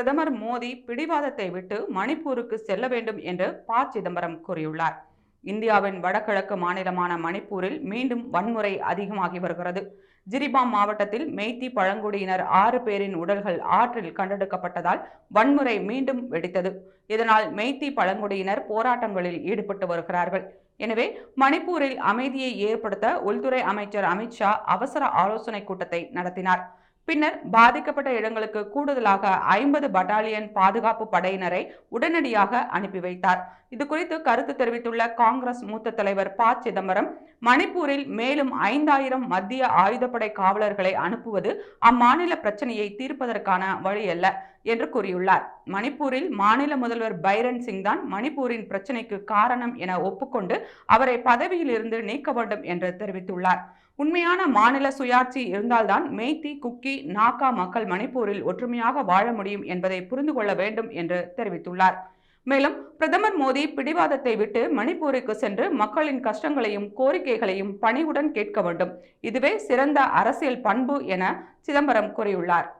பிரதமர் மோடி பிடிவாதத்தை விட்டு மணிப்பூருக்கு செல்ல வேண்டும் என்று ப. சிதம்பரம் கூறியுள்ளார். இந்தியாவின் வடகிழக்கு மாநிலமான மணிப்பூரில் மீண்டும் வன்முறை அதிகமாகி வருகிறது. ஜிரிபாம் மாவட்டத்தில் மெய்த்தி பழங்குடியினர் ஆறு பேரின் உடல்கள் ஆற்றில் கண்டெடுக்கப்பட்டதால் வன்முறை மீண்டும் வெடித்தது. இதனால் மெய்த்தி பழங்குடியினர் போராட்டங்களில் ஈடுபட்டு வருகிறார்கள். எனவே மணிப்பூரில் அமைதியை ஏற்படுத்த உள்துறை அமைச்சர் அமித்ஷா அவசர ஆலோசனை கூட்டத்தை நடத்தினார். பின்னர் பாதிக்கப்பட்ட இடங்களுக்கு கூடுதலாக ஐம்பது பட்டாலியன் பாதுகாப்பு படையினரை உடனடியாக அனுப்பி வைத்தார். இது குறித்து கருத்து தெரிவித்துள்ள காங்கிரஸ் மூத்த தலைவர் ப. சிதம்பரம் மணிப்பூரில் மேலும் ஐந்தாயிரம் மத்திய ஆயுதப்படை காவலர்களை அனுப்புவது அம்மாநில பிரச்சனையை தீர்ப்பதற்கான வழி அல்ல என்று கூறியுள்ளார். மணிப்பூரில் மாநில முதல்வர் பைரன் சிங் தான் மணிப்பூரின் பிரச்சனைக்கு காரணம் என ஒப்புக்கொண்டு அவரை பதவியிலிருந்து நீக்க வேண்டும் என்று தெரிவித்துள்ளார். உண்மையான மாநில சுயாட்சி இருந்தால்தான் மெய்தி குக்கி நாகா மக்கள் மணிப்பூரில் ஒற்றுமையாக வாழ முடியும் என்பதை புரிந்து கொள்ள வேண்டும் என்று தெரிவித்துள்ளார். மேலும் பிரதமர் மோடி பிடிவாதத்தை விட்டு மணிப்பூருக்கு சென்று மக்களின் கஷ்டங்களையும் கோரிக்கைகளையும் பணிவுடன் கேட்க வேண்டும். இதுவே சிறந்த அரசியல் பண்பு என சிதம்பரம் கூறியுள்ளார்.